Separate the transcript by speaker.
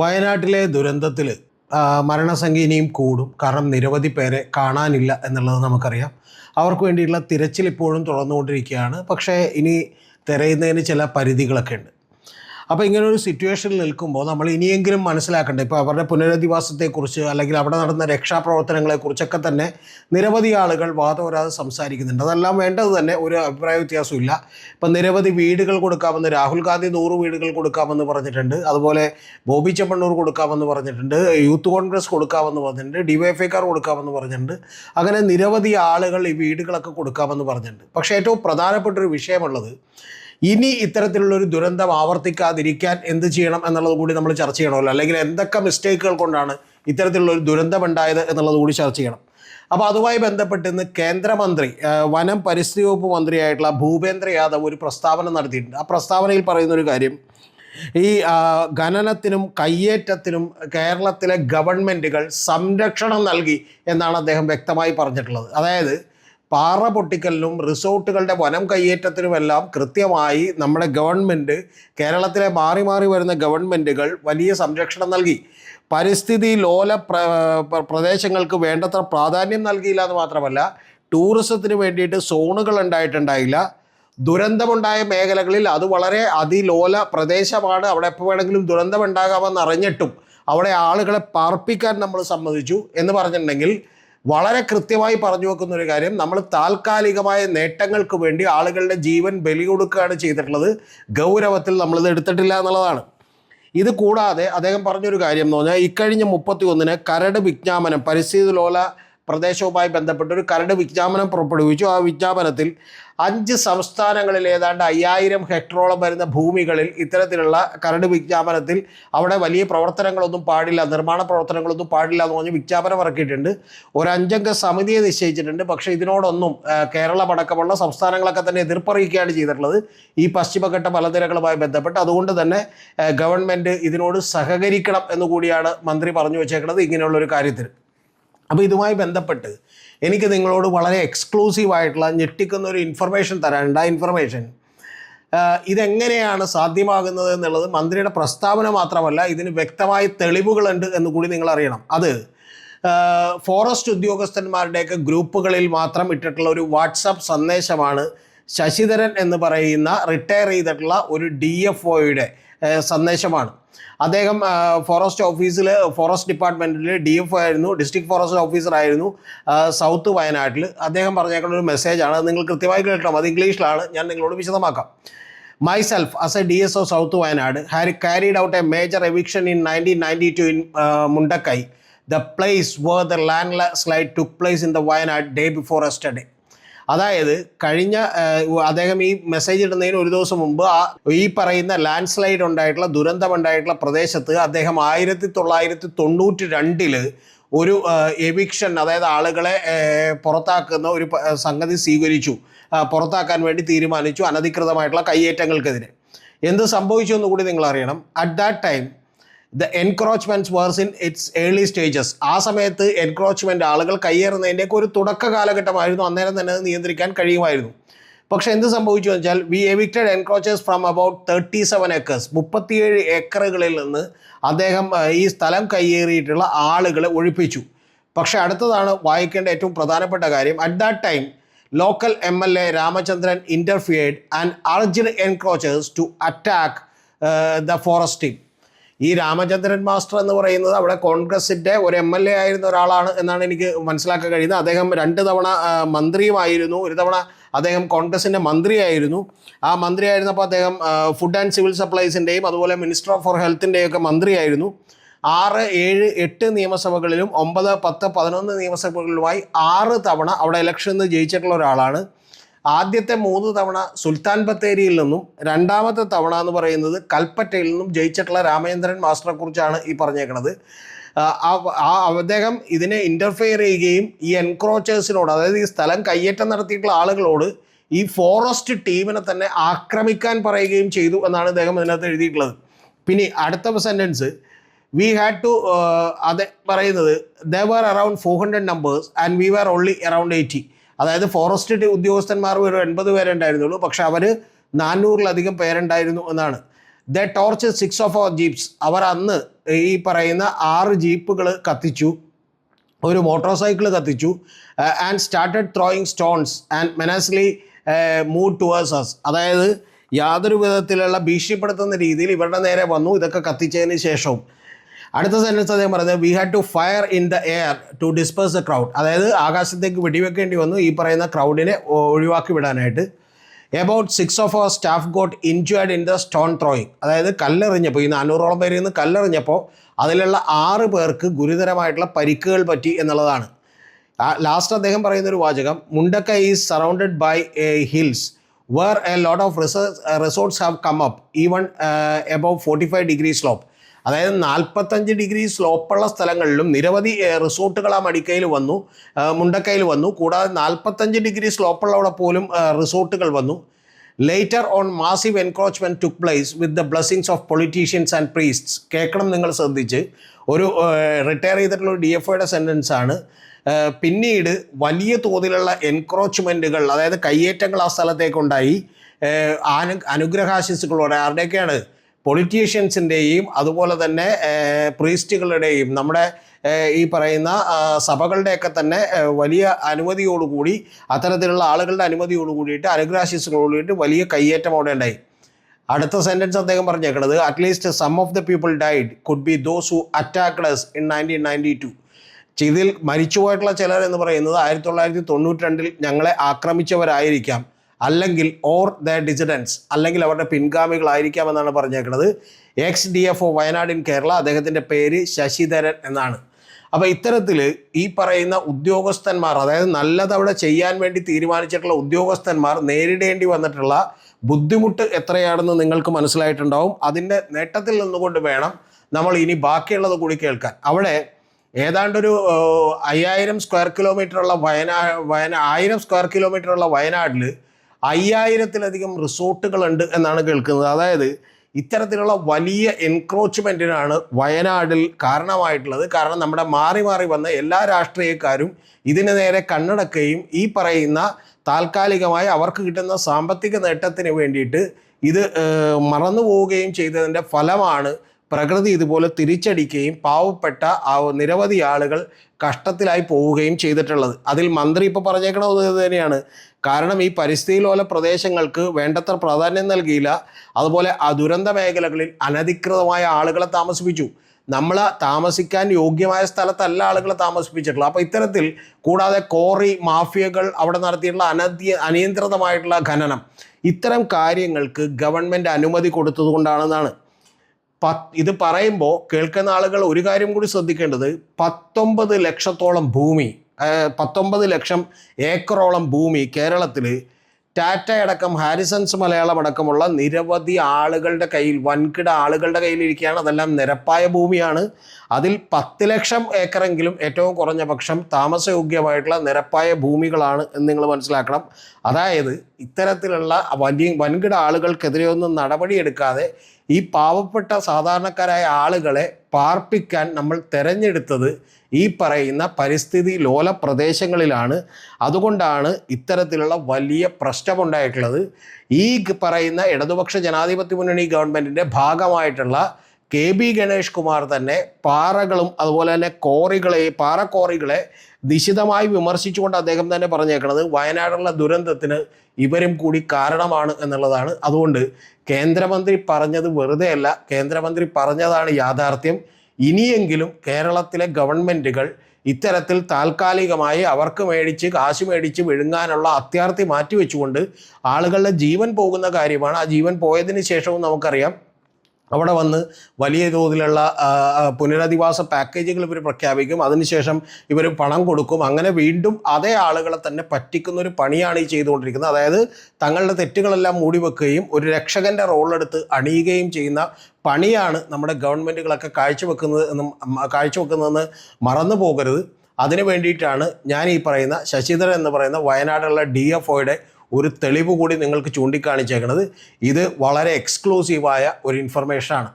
Speaker 1: വയനാട്ടിലെ ദുരന്തത്തിൽ മരണസംഖ്യ ഇനിയും കൂടും. കാരണം നിരവധി പേരെ കാണാനില്ല എന്നുള്ളത് നമുക്കറിയാം. അവർക്ക് വേണ്ടിയിട്ടുള്ള തിരച്ചിൽ ഇപ്പോഴും തുടർന്നുകൊണ്ടിരിക്കുകയാണ്. പക്ഷേ ഇനി തിരയുന്നതിന് ചില പരിധികളൊക്കെ ഉണ്ട്. അപ്പോൾ ഇങ്ങനെ ഒരു സിറ്റുവേഷനിൽ നിൽക്കുമ്പോൾ നമ്മൾ ഇനിയെങ്കിലും മനസ്സിലാക്കേണ്ടത് ഇപ്പോൾ അവരുടെ പുനരധിവാസത്തെക്കുറിച്ച് അല്ലെങ്കിൽ അവിടെ നടന്ന രക്ഷാപ്രവർത്തനങ്ങളെക്കുറിച്ചൊക്കെ തന്നെ നിരവധി ആളുകൾ വാദം വരാതെ സംസാരിക്കുന്നുണ്ട്. അതെല്ലാം വേണ്ടത് തന്നെ ഒരു അഭിപ്രായ വ്യത്യാസമില്ല ഇപ്പം നിരവധി വീടുകൾ കൊടുക്കാമെന്ന് രാഹുൽ ഗാന്ധി നൂറ് വീടുകൾ കൊടുക്കാമെന്ന് പറഞ്ഞിട്ടുണ്ട്. അതുപോലെ ബോബി ചെമ്മണ്ണൂർ കൊടുക്കാമെന്ന് പറഞ്ഞിട്ടുണ്ട്. യൂത്ത് കോൺഗ്രസ് കൊടുക്കാമെന്ന് പറഞ്ഞിട്ടുണ്ട്. ഡിവൈഎഫ്ഐക്കാർ കൊടുക്കാമെന്ന് പറഞ്ഞിട്ടുണ്ട്. അങ്ങനെ നിരവധി ആളുകൾ ഈ വീടുകളൊക്കെ കൊടുക്കാമെന്ന് പറഞ്ഞിട്ടുണ്ട്. പക്ഷേ ഏറ്റവും പ്രധാനപ്പെട്ട ഒരു വിഷയമുള്ളത് ഇനി ഇത്തരത്തിലുള്ള ഒരു ദുരന്തം ആവർത്തിക്കാതിരിക്കാൻ എന്ത് ചെയ്യണം എന്നുള്ളത് കൂടി നമ്മൾ ചർച്ച ചെയ്യണമല്ലോ. അല്ലെങ്കിൽ എന്തൊക്കെ മിസ്റ്റേക്കുകൾ കൊണ്ടാണ് ഇത്തരത്തിലുള്ളൊരു ദുരന്തം ഉണ്ടായത് എന്നുള്ളത് കൂടി ചർച്ച ചെയ്യണം. അപ്പോൾ അതുമായി ബന്ധപ്പെട്ട് ഇന്ന് കേന്ദ്രമന്ത്രി വനം പരിസ്ഥിതി വകുപ്പ് മന്ത്രിയായിട്ടുള്ള ഭൂപേന്ദ്ര യാദവ് ഒരു പ്രസ്താവന നടത്തിയിട്ടുണ്ട്. ആ പ്രസ്താവനയിൽ പറയുന്ന ഒരു കാര്യം ഈ ഖനനത്തിനും കയ്യേറ്റത്തിനും കേരളത്തിലെ ഗവൺമെന്റുകൾ സംരക്ഷണം നൽകി എന്നാണ് അദ്ദേഹം വ്യക്തമായി പറഞ്ഞിട്ടുള്ളത്. അതായത് പാറ പൊട്ടിക്കലിനും റിസോർട്ടുകളുടെ വനം കയ്യേറ്റത്തിനുമെല്ലാം കൃത്യമായി നമ്മുടെ ഗവൺമെന്റ് കേരളത്തിലെ മാറി മാറി വരുന്ന ഗവൺമെന്റുകൾ വലിയ സംരക്ഷണം നൽകി. പരിസ്ഥിതി ലോല പ്ര പ്ര- പ്രദേശങ്ങൾക്ക് വേണ്ടത്ര പ്രാധാന്യം നൽകിയില്ല എന്ന് മാത്രമല്ല ടൂറിസത്തിന് വേണ്ടിയിട്ട് സോണുകൾ ഉണ്ടായിട്ടുണ്ടായില്ല. ദുരന്തമുണ്ടായ മേഖലകളിൽ അത് വളരെ അതിലോല പ്രദേശമാണ്. അവിടെ എപ്പോൾ വേണമെങ്കിലും ദുരന്തമുണ്ടാകാമെന്ന് അറിഞ്ഞിട്ടും അവിടെ ആളുകളെ പാർപ്പിക്കാൻ നമ്മൾ സമ്മതിച്ചു എന്ന് പറഞ്ഞിട്ടുണ്ടെങ്കിൽ വളരെ കൃത്യമായി പറഞ്ഞു വെക്കുന്ന ഒരു കാര്യം നമ്മൾ താൽക്കാലികമായ നേട്ടങ്ങൾക്ക് വേണ്ടി ആളുകളുടെ ജീവൻ ബലി കൊടുക്കുകയാണ് ചെയ്തിട്ടുള്ളത്. ഗൗരവത്തിൽ നമ്മളിത് എടുത്തിട്ടില്ല എന്നുള്ളതാണ്. ഇത് കൂടാതെ അദ്ദേഹം പറഞ്ഞൊരു കാര്യം എന്ന് പറഞ്ഞാൽ ഇക്കഴിഞ്ഞ മുപ്പത്തി ഒന്നിന് കരട് വിജ്ഞാപനം പരിസ്ഥിതി ലോല പ്രദേശവുമായി ബന്ധപ്പെട്ട് ഒരു കരട് വിജ്ഞാപനം പുറപ്പെടുവിച്ചു. ആ വിജ്ഞാപനത്തിൽ അഞ്ച് സംസ്ഥാനങ്ങളിൽ ഏതാണ്ട് അയ്യായിരം ഹെക്ടറോളം വരുന്ന ഭൂമികളിൽ ഇത്തരത്തിലുള്ള കരട് വിജ്ഞാപനത്തിൽ അവിടെ വലിയ പ്രവർത്തനങ്ങളൊന്നും പാടില്ല നിർമ്മാണ പ്രവർത്തനങ്ങളൊന്നും പാടില്ല എന്ന് പറഞ്ഞ് വിജ്ഞാപനം ഇറക്കിയിട്ടുണ്ട്. ഒരു അഞ്ചംഗ സമിതിയെ നിശ്ചയിച്ചിട്ടുണ്ട്. പക്ഷേ ഇതിനോടൊന്നും കേരളമടക്കമുള്ള സംസ്ഥാനങ്ങളൊക്കെ തന്നെ എതിർപ്പറിയിക്കുകയാണ് ചെയ്തിട്ടുള്ളത്. ഈ പശ്ചിമഘട്ട മലനിരകളുമായി ബന്ധപ്പെട്ട് അതുകൊണ്ട് തന്നെ ഗവൺമെന്റ് ഇതിനോട് സഹകരിക്കണം എന്നുകൂടിയാണ് മന്ത്രി പറഞ്ഞു വെച്ചേക്കുന്നത്. ഇങ്ങനെയുള്ള ഒരു കാര്യത്തിൽ അപ്പോൾ ഇതുമായി ബന്ധപ്പെട്ട് എനിക്ക് നിങ്ങളോട് വളരെ എക്സ്ക്ലൂസീവ് ആയിട്ടുള്ള ഞെട്ടിക്കുന്ന ഒരു ഇൻഫർമേഷൻ തരാനുണ്ട് ആ ഇൻഫർമേഷൻ ഇതെങ്ങനെയാണ് സാധ്യമാകുന്നത് എന്നുള്ളത് മന്ത്രിയുടെ പ്രസ്താവന മാത്രമല്ല ഇതിന് വ്യക്തമായ തെളിവുകളുണ്ട് എന്ന് കൂടി നിങ്ങൾ അറിയണം. അത് ഫോറസ്റ്റ് ഉദ്യോഗസ്ഥന്മാരുടെയൊക്കെ ഗ്രൂപ്പുകളിൽ മാത്രം ഇട്ടിട്ടുള്ള ഒരു വാട്സപ്പ് സന്ദേശമാണ് ശശിധരൻ എന്ന് പറയുന്ന റിട്ടയർ ചെയ്തിട്ടുള്ള ഒരു ഡി എഫ് ഒയുടെ സന്ദേശമാണ്. അദ്ദേഹം ഫോറസ്റ്റ് ഓഫീസിൽ ഫോറസ്റ്റ് ഡിപ്പാർട്ട്മെന്റിൽ ഡി എഫ് ആയിരുന്നു ഡിസ്ട്രിക്ട് ഫോറസ്റ്റ് ഓഫീസർ ആയിരുന്നു സൗത്ത് വയനാട്ടിൽ അദ്ദേഹം പറഞ്ഞേക്കുന്ന ഒരു മെസ്സേജാണ് അത് നിങ്ങൾ കൃത്യമായി കേൾക്കണം അത് ഇംഗ്ലീഷിലാണ് ഞാൻ നിങ്ങളോട് വിശദമാക്കാം. My myself as a DSO South Wayanad had carried out a major eviction in 1992 in Mundakkai. The place where the the landslide took place in the Wayanad day before yesterday. അതായത് കഴിഞ്ഞ അദ്ദേഹം ഈ മെസ്സേജ് ഇടുന്നതിന് ഒരു ദിവസം മുമ്പ് ആ ഈ പറയുന്ന ലാൻഡ് സ്ലൈഡ് ഉണ്ടായിട്ടുള്ള ദുരന്തമുണ്ടായിട്ടുള്ള പ്രദേശത്ത് അദ്ദേഹം ആയിരത്തി തൊള്ളായിരത്തി തൊണ്ണൂറ്റി രണ്ടിൽ ഒരു എവിക്ഷൻ അതായത് ആളുകളെ പുറത്താക്കുന്ന ഒരു സംഗതി സ്വീകരിച്ചു. പുറത്താക്കാൻ വേണ്ടി തീരുമാനിച്ചു അനധികൃതമായിട്ടുള്ള കയ്യേറ്റങ്ങൾക്കെതിരെ. എന്ത് സംഭവിച്ചു എന്ന് കൂടി നിങ്ങൾ അറിയണം at that time the encroachment was in its early stages ആ സമയത്ത് എൻക്രോച്ച്മെന്റ് ആളുകൾ കയ്യേറുന്നതിന്റെയൊക്കെ ഒരു തുടക്ക കാലഘട്ടമായിരുന്നു അന്നേരം തന്നെ അത് നിയന്ത്രിക്കാൻ കഴിയുമായിരുന്നു. പക്ഷേ എന്ത് സംഭവിച്ചു വെച്ചാൽ we evicted encroachers from about thirty seven acres മുപ്പത്തിയേഴ് ഏക്കറുകളിൽ നിന്ന് അദ്ദേഹം ഈ സ്ഥലം കയ്യേറിയിട്ടുള്ള ആളുകളെ ഒഴിപ്പിച്ചു. പക്ഷേ അടുത്തതാണ് വായിക്കേണ്ട ഏറ്റവും പ്രധാനപ്പെട്ട കാര്യം. At that time local M L A Ramachandran interfered and urged encroachers to attack the forest team ഈ രാമചന്ദ്രൻ മാസ്റ്റർ എന്ന് പറയുന്നത് അവിടെ കോൺഗ്രസിന്റെ ഒരു എം എൽ എ ആയിരുന്ന ഒരാളാണ് എന്നാണ് എനിക്ക് മനസ്സിലാക്കാൻ കഴിയുന്നത്. അദ്ദേഹം രണ്ട് തവണ മന്ത്രിയുമായിരുന്നു. ഒരു തവണ അദ്ദേഹം കോൺഗ്രസിന്റെ മന്ത്രിയായിരുന്നു. ആ മന്ത്രിയായിരുന്നപ്പോൾ അദ്ദേഹം ഫുഡ് ആൻഡ് സിവിൽ സപ്ലൈസിന്റെയും അതുപോലെ മിനിസ്റ്റർ ഓഫ് ഫോർ ഹെൽത്തിന്റെയും ഒക്കെ മന്ത്രിയായിരുന്നു. ആറ് ഏഴ് എട്ട് നിയമസഭകളിലും ഒമ്പത് പത്ത് പതിനൊന്ന് നിയമസഭകളിലുമായി ആറ് തവണ അവിടെ ഇലക്ഷനിൽ ജയിച്ചിട്ടുള്ള ഒരാളാണ്. ആദ്യത്തെ മൂന്ന് തവണ സുൽത്താൻ ബത്തേരിയിൽ നിന്നും രണ്ടാമത്തെ തവണ എന്ന് പറയുന്നത് കൽപ്പറ്റയിൽ നിന്നും ജയിച്ചിട്ടുള്ള രാമചന്ദ്രൻ മാസ്റ്ററെ കുറിച്ചാണ് ഈ പറഞ്ഞേക്കുന്നത് അദ്ദേഹം ഇതിനെ ഇന്റർഫെയർ ചെയ്യുകയും ഈ എൻക്രോച്ചേഴ്സിനോട് അതായത് ഈ സ്ഥലം കയ്യേറ്റം നടത്തിയിട്ടുള്ള ആളുകളോട് ഈ ഫോറസ്റ്റ് ടീമിനെ തന്നെ ആക്രമിക്കാൻ പറയുകയും ചെയ്തു എന്നാണ് അദ്ദേഹം അതിനകത്ത് എഴുതിയിട്ടുള്ളത്. പിന്നെ അടുത്ത സെന്റൻസ് വി ഹാഡ് ടു അതെ പറയുന്നത് they were around four hundred numbers and we were only around eighty അതായത് ഫോറസ്റ്റ് ഉദ്യോഗസ്ഥന്മാർ ഒരു എൺപത് പേരുണ്ടായിരുന്നുള്ളൂ. പക്ഷെ അവർ നാനൂറിലധികം പേരുണ്ടായിരുന്നു എന്നാണ്. The torch six of our jeeps അവർ അന്ന് ഈ പറയുന്ന ആറ് ജീപ്പുകൾ കത്തിച്ചു. ഒരു മോട്ടോർ സൈക്കിൾ കത്തിച്ചു and started throwing stones and menacingly move towards us അതായത് യാതൊരു വിധത്തിലുള്ള ഭീഷണിപ്പെടുത്തുന്ന രീതിയിൽ ഇവരുടെ നേരെ വന്നു. ഇതൊക്കെ കത്തിച്ചതിന് ശേഷവും. അടുത്ത സെന്റൻസ് അദ്ദേഹം പറയുന്നത് we had to fire in the air to disperse the crowd അതായത് ആകാശത്തേക്ക് വെടിവെക്കേണ്ടി വന്നു. ഈ പറയുന്ന ക്രൗഡിനെ ഒഴിവാക്കി വിടാനായിട്ട്. About six of our staff got injured in the stone throwing അതായത് കല്ലെറിഞ്ഞപ്പോൾ ഈ നാനൂറോളം പേരിൽ നിന്ന് കല്ലെറിഞ്ഞപ്പോൾ അതിലുള്ള ആറ് പേർക്ക് ഗുരുതരമായിട്ടുള്ള പരിക്കുകൾ പറ്റി എന്നുള്ളതാണ്. ലാസ്റ്റ് അദ്ദേഹം പറയുന്ന ഒരു വാചകം Mundakkai is surrounded by a hills where a lot of resorts have come up even above forty five degree slope അതായത് നാൽപ്പത്തഞ്ച് ഡിഗ്രി സ്ലോപ്പുള്ള സ്ഥലങ്ങളിലും നിരവധി റിസോർട്ടുകൾ ആ മടിക്കയിൽ വന്നു മുണ്ടക്കയിൽ വന്നു. കൂടാതെ നാൽപ്പത്തഞ്ച് ഡിഗ്രി സ്ലോപ്പുള്ളവിടെ പോലും റിസോർട്ടുകൾ വന്നു. Later on massive encroachment took place with the blessings of politicians and priests കേൾക്കണം നിങ്ങൾ ശ്രദ്ധിച്ച്. ഒരു റിട്ടയർ ചെയ്തിട്ടുള്ള ഒരു ഡി എഫ് ഒയുടെ സെന്റൻസ് ആണ്. പിന്നീട് വലിയ തോതിലുള്ള എൻക്രോച്ച്മെന്റുകൾ അതായത് കയ്യേറ്റങ്ങൾ ആ സ്ഥലത്തേക്കുണ്ടായി. അനു അനുഗ്രഹാശിസുകളോടെ ആരുടെയൊക്കെയാണ്? പൊളിറ്റീഷ്യൻസിന്റെയും അതുപോലെ തന്നെ പ്രീസ്റ്റുകളുടെയും നമ്മുടെ ഈ പറയുന്ന സഭകളുടെയൊക്കെ തന്നെ വലിയ അനുമതിയോടുകൂടി അത്തരത്തിലുള്ള ആളുകളുടെ അനുമതിയോട് കൂടിയിട്ട് വലിയ കയ്യേറ്റം അവിടെ ഉണ്ടായി. അടുത്ത സെന്റൻസ് അദ്ദേഹം പറഞ്ഞേക്കണത് at least some of the people died could be those who attacked us in nineteen ninety two ഇതിൽ മരിച്ചുപോയിട്ടുള്ള ചിലർ എന്ന് പറയുന്നത് ആയിരത്തി തൊള്ളായിരത്തി തൊണ്ണൂറ്റി രണ്ടിൽ ഞങ്ങളെ ആക്രമിച്ചവരായിരിക്കാം. അല്ലെങ്കിൽ ഓർ ദ ഡിസിഡൻസ് അല്ലെങ്കിൽ അവരുടെ പിൻഗാമികളായിരിക്കാമെന്നാണ് പറഞ്ഞേക്കുന്നത് ex D F O Wayanad in Kerala അദ്ദേഹത്തിന്റെ പേര് ശശിധരൻ എന്നാണ്. അപ്പോൾ ഇത്തരത്തിൽ ഈ പറയുന്ന ഉദ്യോഗസ്ഥന്മാർ അതായത് നല്ലത് അവിടെ ചെയ്യാൻ വേണ്ടി തീരുമാനിച്ചിട്ടുള്ള ഉദ്യോഗസ്ഥന്മാർ നേരിടേണ്ടി വന്നിട്ടുള്ള ബുദ്ധിമുട്ട് എത്രയാണെന്ന് നിങ്ങൾക്ക് മനസ്സിലായിട്ടുണ്ടാവും. അതിന്റെ നേട്ടത്തിൽ നിന്നുകൊണ്ട് വേണം നമ്മൾ ഇനി ബാക്കിയുള്ളത് കൂടി കേൾക്കാൻ. അവിടെ ഏതാണ്ടൊരു അയ്യായിരം സ്ക്വയർ കിലോമീറ്ററുള്ള വയനാ വയന ആയിരം സ്ക്വയർ കിലോമീറ്ററുള്ള വയനാട്ടിൽ അയ്യായിരത്തിലധികം റിസോർട്ടുകളുണ്ട് എന്നാണ് കേൾക്കുന്നത്. അതായത് ഇത്തരത്തിലുള്ള വലിയ എൻക്രോച്ച്മെന്റിനാണ് വയനാടിൽ കാരണമായിട്ടുള്ളത്. കാരണം നമ്മുടെ മാറി മാറി വന്ന എല്ലാ രാഷ്ട്രീയക്കാരും ഇതിന് നേരെ കണ്ണടക്കുകയും ഈ പറയുന്ന താൽക്കാലികമായി അവർക്ക് കിട്ടുന്ന സാമ്പത്തിക നേട്ടത്തിന് വേണ്ടിയിട്ട് ഇത് മറന്നു പോവുകയും ചെയ്തതിന്റെ ഫലമാണ് പ്രകൃതി ഇതുപോലെ തിരിച്ചടിക്കുകയും പാവപ്പെട്ട ആ നിരവധി ആളുകൾ കഷ്ടത്തിലായി പോവുകയും ചെയ്തിട്ടുള്ളത്. അതിൽ മന്ത്രി ഇപ്പോൾ പറഞ്ഞേക്കണത് തന്നെയാണ്. കാരണം ഈ പരിസ്ഥിതി ലോല പ്രദേശങ്ങൾക്ക് വേണ്ടത്ര പ്രാധാന്യം നൽകിയില്ല. അതുപോലെ ആ ദുരന്ത മേഖലകളിൽ അനധികൃതമായ ആളുകളെ താമസിപ്പിച്ചു. നമ്മൾ താമസിക്കാൻ യോഗ്യമായ സ്ഥലത്തല്ല ആളുകളെ താമസിപ്പിച്ചിട്ടുള്ളത്. അപ്പോൾ ഇത്തരത്തിൽ കൂടാതെ കോറി മാഫിയകൾ അവിടെ നടത്തിയിട്ടുള്ള അനധ്യ അനിയന്ത്രിതമായിട്ടുള്ള ഖനനം. ഇത്തരം കാര്യങ്ങൾക്ക് ഗവൺമെന്റ് അനുമതി കൊടുത്തതുകൊണ്ടാണെന്നാണ്. പത്ത് ഇത് പറയുമ്പോൾ കേൾക്കുന്ന ആളുകൾ ഒരു കാര്യം കൂടി ശ്രദ്ധിക്കേണ്ടത് പത്തൊമ്പത് ലക്ഷത്തോളം ഭൂമി പത്തൊമ്പത് ലക്ഷം ഏക്കറോളം ഭൂമി കേരളത്തിൽ ടാറ്റ അടക്കം ഹാരിസൺസ് മലയാളം അടക്കമുള്ള നിരവധി ആളുകളുടെ കയ്യിൽ വൻകിട ആളുകളുടെ കയ്യിൽ കയ്യിലിരിക്കുകയാണ് അതെല്ലാം നിരപ്പായ ഭൂമിയാണ്. അതിൽ പത്ത് ലക്ഷം ഏക്കറെങ്കിലും ഏറ്റവും കുറഞ്ഞ പക്ഷം താമസയോഗ്യമായിട്ടുള്ള നിരപ്പായ ഭൂമികളാണ് എന്ന് നിങ്ങൾ മനസ്സിലാക്കണം. അതായത് ഇത്തരത്തിലുള്ള വലിയ വൻകിട ആളുകൾക്കെതിരെ ഒന്നും നടപടിയെടുക്കാതെ ഈ പാവപ്പെട്ട സാധാരണക്കാരായ ആളുകളെ പാർപ്പിക്കാൻ നമ്മൾ തിരഞ്ഞെടുത്തത് ഈ പറയുന്ന പരിസ്ഥിതി ലോല പ്രദേശങ്ങളിലാണ്. അതുകൊണ്ടാണ് ഇത്തരത്തിലുള്ള വലിയ പ്രശ്നമുണ്ടായിട്ടുള്ളത്. ഈ പറയുന്ന ഇടതുപക്ഷ ജനാധിപത്യ മുന്നണി ഗവൺമെന്റിന്റെ ഭാഗമായിട്ടുള്ള കെ ബി ഗണേഷ് കുമാർ തന്നെ പാറകളും അതുപോലെ തന്നെ കോറികളെ പാറക്കോറികളെ നിശിതമായി വിമർശിച്ചുകൊണ്ട് അദ്ദേഹം തന്നെ പറഞ്ഞേക്കുന്നത് വയനാടുള്ള ദുരന്തത്തിന് ഇവരും കൂടി കാരണമാണ് എന്നുള്ളതാണ്. അതുകൊണ്ട് കേന്ദ്രമന്ത്രി പറഞ്ഞത് വെറുതെ അല്ല കേന്ദ്രമന്ത്രി പറഞ്ഞതാണ് യാഥാർത്ഥ്യം. ഇനിയെങ്കിലും കേരളത്തിലെ ഗവൺമെന്റുകൾ ഇത്തരത്തിൽ താൽക്കാലികമായി അവർക്ക് മേടിച്ച് കാശ് മേടിച്ച് വിഴുങ്ങാനുള്ള അത്യാർത്ഥി മാറ്റിവെച്ചുകൊണ്ട് ആളുകളുടെ ജീവൻ പോകുന്ന കാര്യമാണ്. ആ ജീവൻ പോയതിന് ശേഷവും നമുക്കറിയാം അവിടെ വന്ന് വലിയ തോതിലുള്ള പുനരധിവാസ പാക്കേജുകൾ ഇവർ പ്രഖ്യാപിക്കും. അതിനുശേഷം ഇവർ പണം കൊടുക്കും. അങ്ങനെ വീണ്ടും അതേ ആളുകളെ തന്നെ പറ്റിക്കുന്ന ഒരു പണിയാണ് ഈ ചെയ്തുകൊണ്ടിരിക്കുന്നത്. അതായത് തങ്ങളുടെ തെറ്റുകളെല്ലാം മൂടി വെക്കുകയും ഒരു രക്ഷകന്റെ റോളെടുത്ത് അണിയുകയും ചെയ്യുന്ന പണിയാണ് നമ്മുടെ ഗവൺമെന്റുകളൊക്കെ കാഴ്ചവെക്കുന്നത് എന്നും കാഴ്ചവെക്കുന്നതെന്ന് മറന്നു പോകരുത്. അതിനു വേണ്ടിയിട്ടാണ് ഞാൻ ഈ പറയുന്ന ശശിധരൻ എന്ന് പറയുന്ന വയനാടുള്ള ഡി എഫ് ഒയുടെ ഒരു തെളിവ് കൂടി നിങ്ങൾക്ക് ചൂണ്ടിക്കാണിച്ചേക്കുന്നത് ഇത് വളരെ എക്സ്ക്ലൂസീവായ ഒരു ഇൻഫർമേഷനാണ്